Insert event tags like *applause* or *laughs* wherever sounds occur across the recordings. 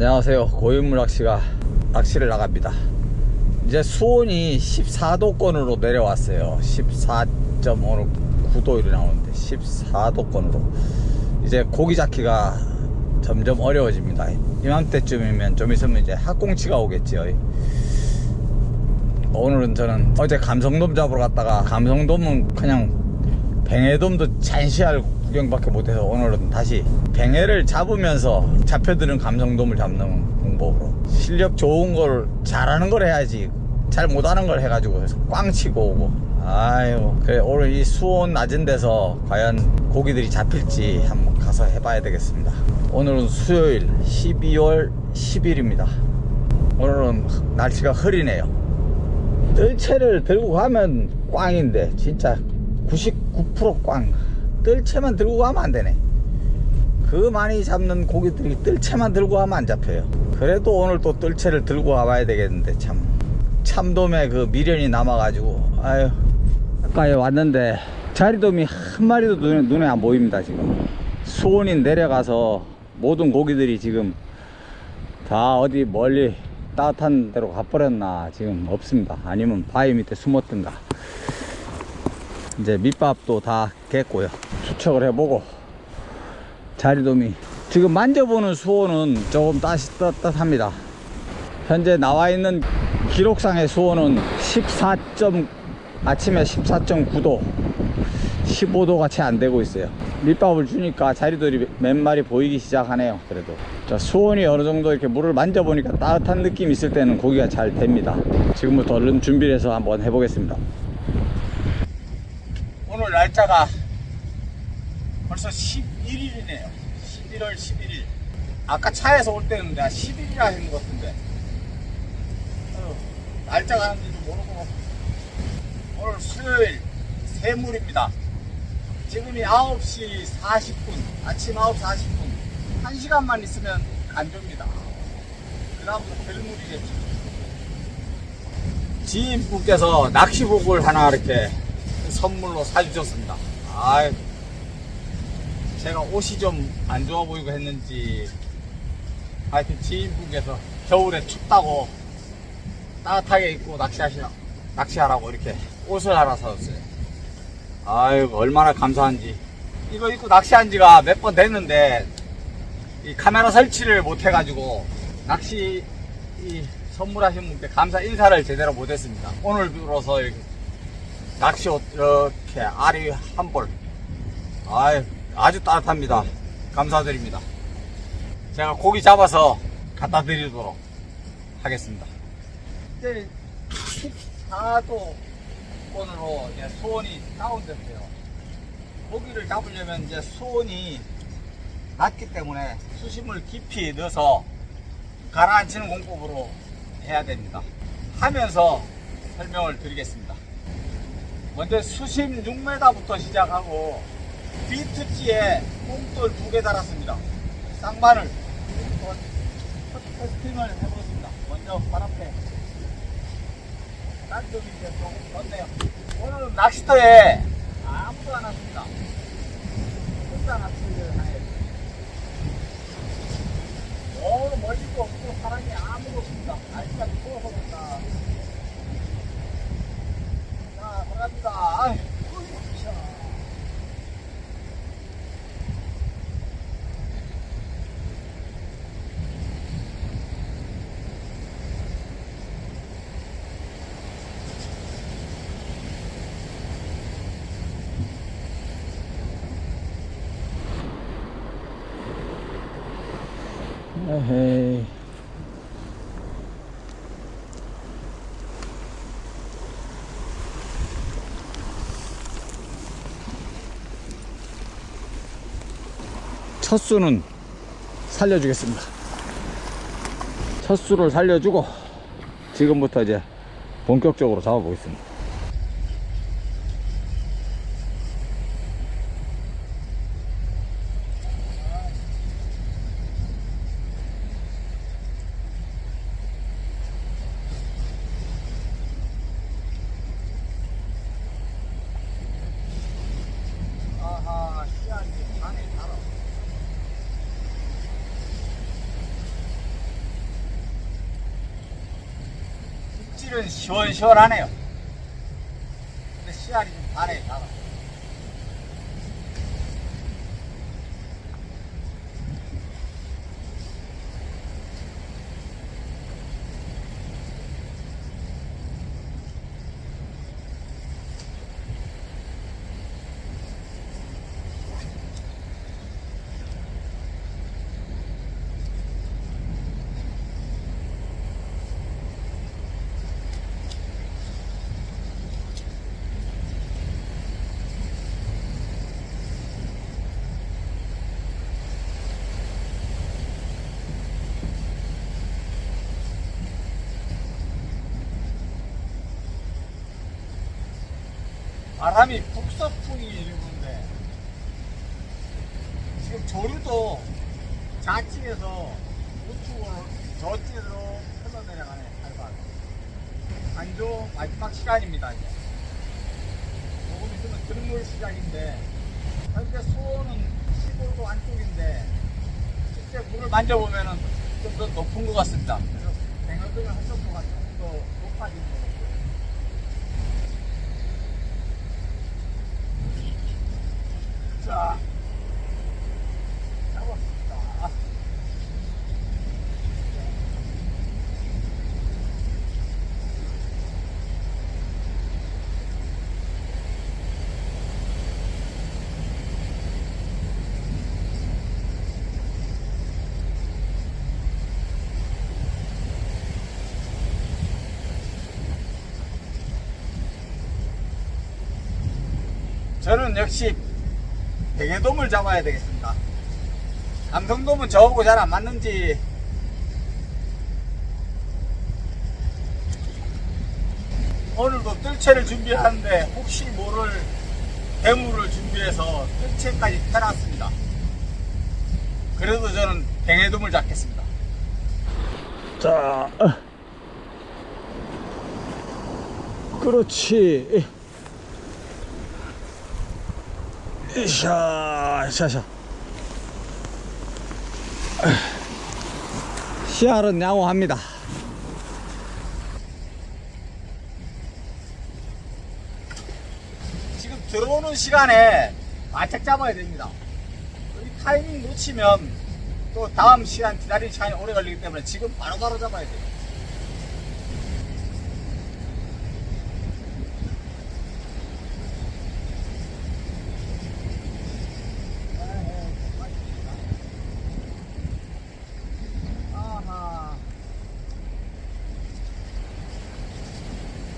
안녕하세요. 고인물 낚시가 낚시를 나갑니다. 이제 수온이 14도권으로 내려왔어요. 14.9도 나오는데 14도권으로 이제 고기 잡기가 점점 어려워집니다. 이맘때쯤이면 좀 있으면 이제 학꽁치가 오겠지요. 오늘은 저는 어제 감성돔 잡으러 갔다가 감성돔은 그냥 뱅에돔도 잔시할 구경밖에 못해서 오늘은 다시 뱅에를 잡으면서 잡혀드는 감성돔을 잡는 공법으로 실력 좋은 걸 잘하는 걸 해야지 잘 못하는 걸 해가지고 꽝 치고 오고. 아유 그래 오늘 이 수온 낮은 데서 과연 고기들이 잡힐지 한번 가서 해봐야 되겠습니다. 오늘은 수요일 12월 10일입니다. 오늘은 날씨가 흐리네요. 뜰채를 들고 가면 꽝인데 진짜 99%꽝 뜰채만 들고 가면 안 되네. 그 많이 잡는 고기들이 뜰채만 들고 가면 안 잡혀요. 그래도 오늘 또 뜰채를 들고 가봐야 되겠는데 참. 참돔에 그 미련이 남아가지고 아유. 아까 왔는데 자리돔이 한 마리도 눈에, 눈에 안 보입니다 지금. 수온이 내려가서 모든 고기들이 지금 다 어디 멀리 따뜻한 데로 가버렸나 지금 없습니다. 아니면 바위 밑에 숨었든가 이제 밑밥도 다 깼고요. 추척을 해보고 자리돔이 지금 만져보는 수온은 조금 따뜻합니다. 현재 나와 있는 기록상의 수온은 14. 아침에 14.9도 15도가 채 안 되고 있어요. 밑밥을 주니까 자리돌이 몇 마리 보이기 시작하네요 그래도. 자, 수온이 어느 정도 이렇게 물을 만져보니까 따뜻한 느낌이 있을 때는 고기가 잘 됩니다. 지금부터 얼른 준비를 해서 한번 해보겠습니다 오늘 날짜가 벌써 11일이네요. 11월 11일 아까 차에서 올 때는 내가 10일이라 했는 것 같은데. 어, 날짜가 하는지도 모르고. 오늘 수요일 새물입니다. 지금이 9시 40분 아침 9시 40분. 1시간만 있으면 간조입니다. 그 다음부터 별물이겠죠. 지인분께서 낚시복을 하나 이렇게 선물로 사주셨습니다. 아 제가 옷이 좀 안 좋아 보이고 했는지 하여튼 지인분께서 겨울에 춥다고 따뜻하게 입고 낚시하시라 낚시하라고 이렇게 옷을 하나 사줬어요. 아유 얼마나 감사한지. 이거 입고 낚시한 지가 몇 번 됐는데 이 카메라 설치를 못 해가지고 낚시 이 선물하신 분께 감사 인사를 제대로 못했습니다. 오늘 비로소 낚시 옷 이렇게 알이 한 볼 아유 아주 따뜻합니다 감사드립니다 제가 고기 잡아서 갖다 드리도록 하겠습니다 이제 14도 권으로 이제 수온이 다운됐어요. 고기를 잡으려면 이제 수온이 낮기 때문에 수심을 깊이 넣어서 가라앉히는 공법으로 해야 됩니다. 하면서 설명을 드리겠습니다. 먼저 수심 6m부터 시작하고 비트지에 뽕돌 두 개 달았습니다. 쌍바늘 테스팅을 해보겠습니다. 먼저 발 앞에 딴쪽이 이제 조금 걷네요. 오늘은 낚시터에 아무도 안 왔습니다. 혼자 낚시를 하네요. 너무 멀리도 없고 사람이 아무도 없습니다. 날씨가 추워서 으쌰. 에헤이. 첫 수는 살려주겠습니다. 첫 수를 살려주고 지금부터 이제 본격적으로 잡아보겠습니다. 아하, 씨앗이 안에 달아. 물질은 시원시원하네요. 근데 씨알이 좀 다네, 작아. 바람이 북서풍이 일부인데 지금 조류도 좌측에서 우측으로 저쪽으로 흘러 내려가네 활발. 안조 마지막 시간입니다 이제. 조금 있으면 들물 시작인데 현재 수온은 15도 안쪽인데 실제 물을 만져보면은 좀 더 높은 것 같습니다. 그래서 뱅어들의 활성도가 조금 더 높아지는 자, 잡았습니다. 저는 역시 대게돔을 잡아야 되겠습니다. 감성돔은 저하고 잘 안 맞는지 오늘도 뜰채를 준비하는데 혹시 모를 대물을 준비해서 뜰채까지 펴놨습니다. 그래도 저는 뱅에돔을 잡겠습니다. 자, 그렇지. 샤, 샤샤. 씨알은 양호합니다. 지금 들어오는 시간에 바짝 잡아야 됩니다. 이 타이밍 놓치면 또 다음 시간 기다리는 시간이 오래 걸리기 때문에 지금 바로바로 잡아야 돼요. 아하.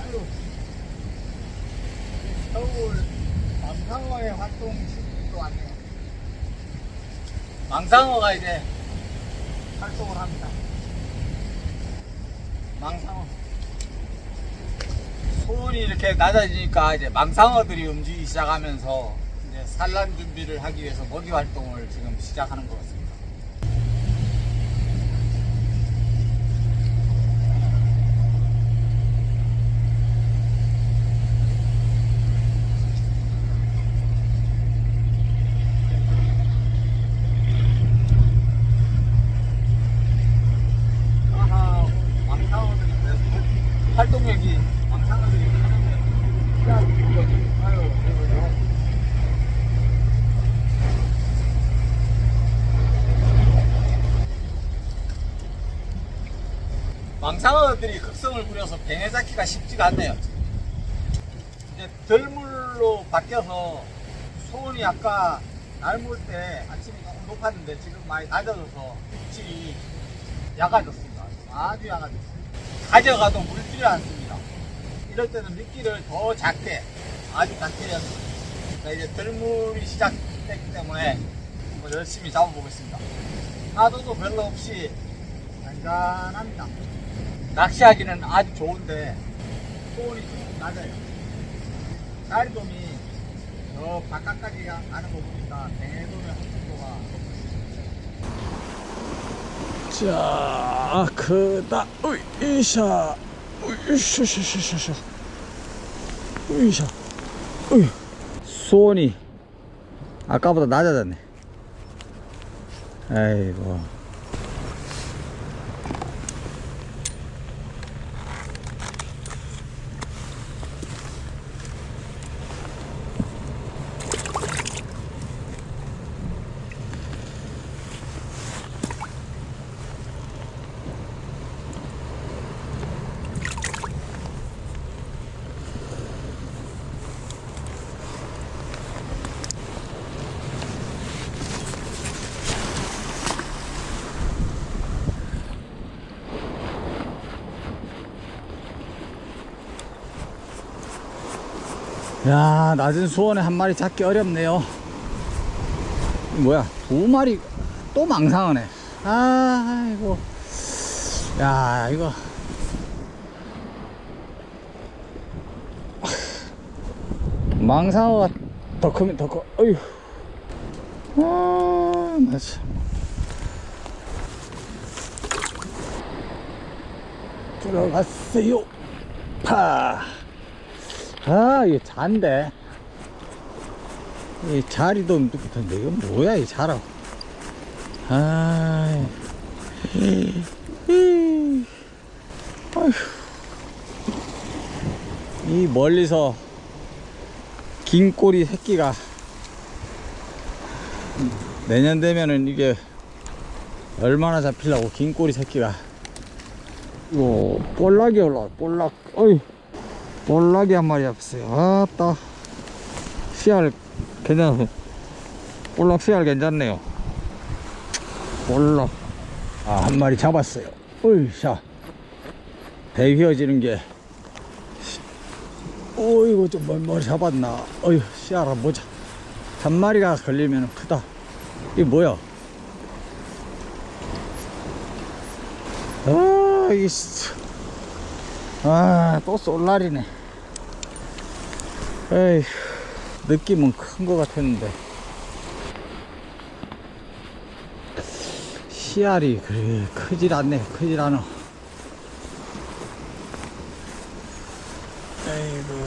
아유. 서울 망상어의 활동 시즌도 왔네요. 망상어가 이제 활동을 합니다. 망상어. 소온이 이렇게 낮아지니까 이제 망상어들이 움직이기 시작하면서 이제 산란 준비를 하기 위해서 먹이 활동을 지금 시작하는 것 같습니다. 아하, 망상어들이 그래서 활동력이 망상어들이 하는데 야, 여기, 아유, 여기, 여기. 망상어들이 극성을 부려서 뱅에 잡기가 쉽지가 않네요. 이제 들물로 바뀌어서 소온이 아까 날물 때 아침에 조금 높았는데 지금 많이 낮아져서 물질이 약아졌습니다. 아주 약아졌습니다. 가져가도 물질이 않습니다. 이럴 때는 미끼를 더 작게, 아주 작게 됩니다. 자, 이제 들물이 시작됐기 때문에 열심히 잡아보겠습니다. 파도도 별로 없이 잔잔합니다. 낚시하기는 아주 좋은데 소원이 좀 낮아요. 다리돔이 저 바깥까지 가는 거 보니까 대돔의 확률도가 자, 크다. 으이샤. 으이샤샤샤샤. 으이샤. 으이. 수온이 아까보다 낮아졌네. 아이고. 야, 낮은 수온에 한 마리 잡기 어렵네요. 뭐야, 두 마리 또 망상하네. 아이고. 야, 이거. 망상어가 더 크면 더 커. 어휴. 아, 나 참. 들어갔어요. 파. 아, 이거 잔데. 이 자리도 묵던데 이거 뭐야 이 자라. 아. 아휴. 이 멀리서 긴 꼬리 새끼가 내년 되면은 이게 얼마나 잡히려고 긴 꼬리 새끼가 이거 볼락이 올라 볼락 어이 볼락이 한 마리 잡았어요. 아따. 씨알 괜찮아 볼락 씨알 괜찮네요. 볼락. 아 한 마리 잡았어요. 어이샤. 배 휘어지는 게. 어이구 좀 멀리 잡았나. 어휴 씨알아 뭐자. 한 마리가 걸리면 크다. 이게 뭐야? 아 이게 아또 쏠날이네. 에이 느낌은 큰거 같았는데. 씨알이 그래 크질 않네 크질 않아. 아이고.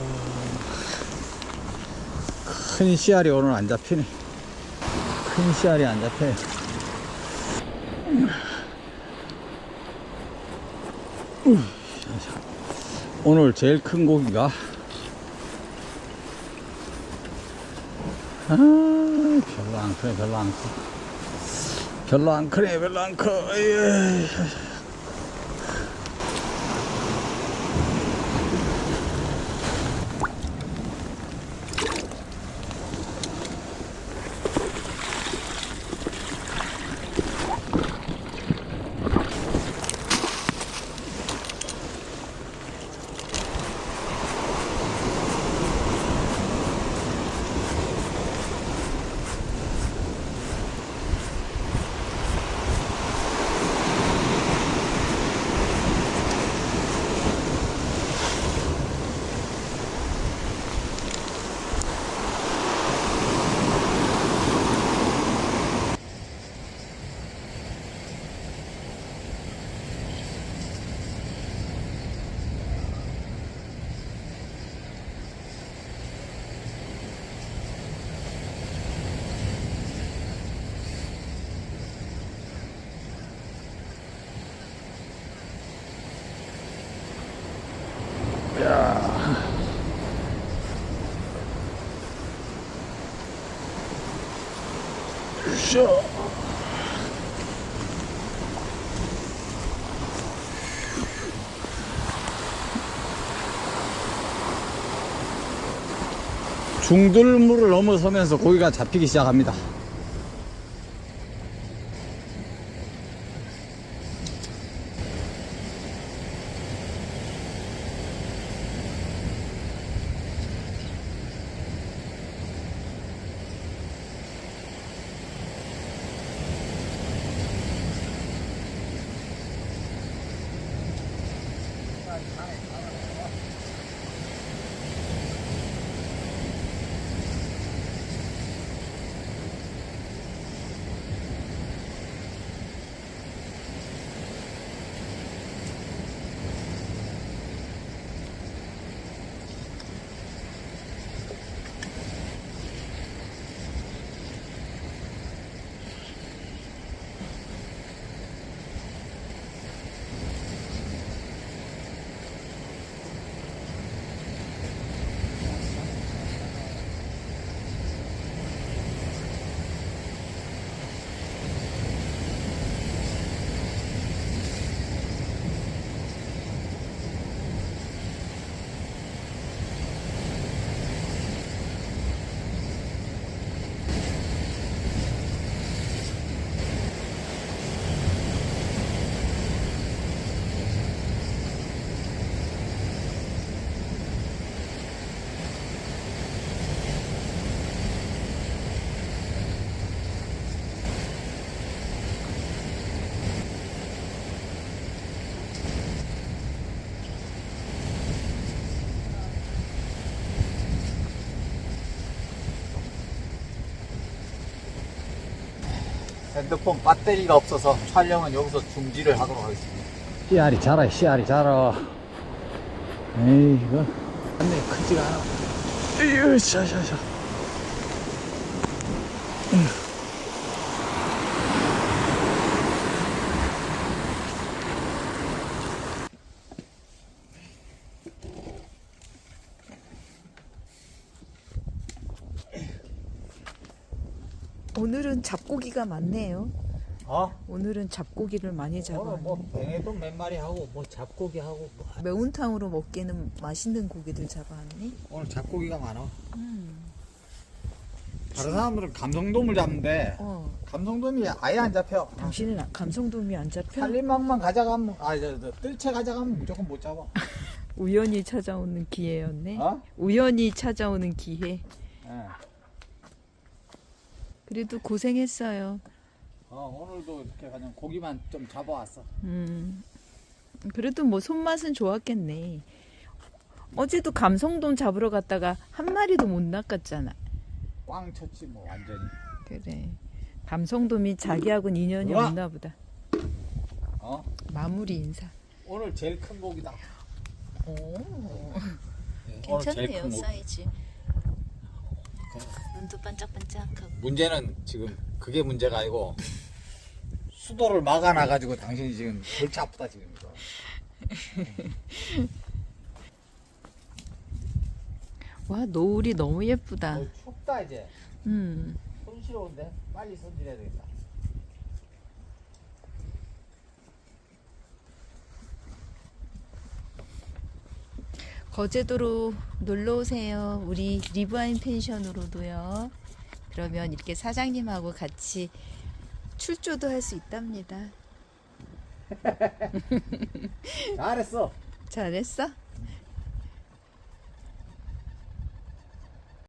큰 씨알이 오늘 안 잡히네. 큰 씨알이 안 잡혀요. 우, 오늘 제일 큰 고기가 아 별로 안 크네 별로 안 커. 별로 안 크네 별로 안 커. 쇼. 중들물을 넘어서면서 고기가 잡히기 시작합니다. 핸드폰 배터리가 없어서 촬영은 여기서 중지를 하도록 하겠습니다. 씨알이 자라, 씨알이 자라. 에이, 이거. 근데 크지가 않아. 으이, 샤샤샤. 오늘은 잡고기가 많네요. 어? 오늘은 잡고기를 많이 오늘 잡아. 뭐 뱅에도 몇 마리 하고 뭐 잡고기 하고 뭐 하- 매운탕으로 먹기에는 맛있는 고기들 잡아왔네. 오늘 잡고기가 많아. 음. 다른 사람들은 감성돔을 잡는데 어, 감성돔이 아예 안 잡혀. 당신은 아- 감성돔이 안 잡혀? 살림망만 가져가면 아저 저, 뜰채 가져가면 무조건 못 잡아. *laughs* 우연히 찾아오는 기회였네. 어? 우연히 찾아오는 기회. 예. 그래도 고생했어요. 어, 오늘도 이렇게 그냥 고기만 좀 잡아왔어. 음. 그래도 뭐 손맛은 좋았겠네. 어제도 감성돔 잡으러 갔다가 한 마리도 못 낚았잖아. 꽝 쳤지 뭐 완전히. 그래. 감성돔이 자기하고는 인연이 우와. 없나 보다. 어? 마무리 인사. 오늘 제일 큰 고기다. 오. 예, 오늘 제일 괜찮네요. 사이즈 눈도 반짝반짝하고 문제는 지금 그게 문제가 아니고 수도를 막아놔 가지고 당신이 지금 골치 아프다 지금 이거. *laughs* 와 노을이 너무 예쁘다 어, 춥다 이제. 음 손시러운데 빨리 손질해야 되겠다. 거제도로 놀러 오세요. 우리 리브아인 펜션으로도요. 그러면 이렇게 사장님하고 같이 출조도 할 수 있답니다. *laughs* 잘했어. 잘했어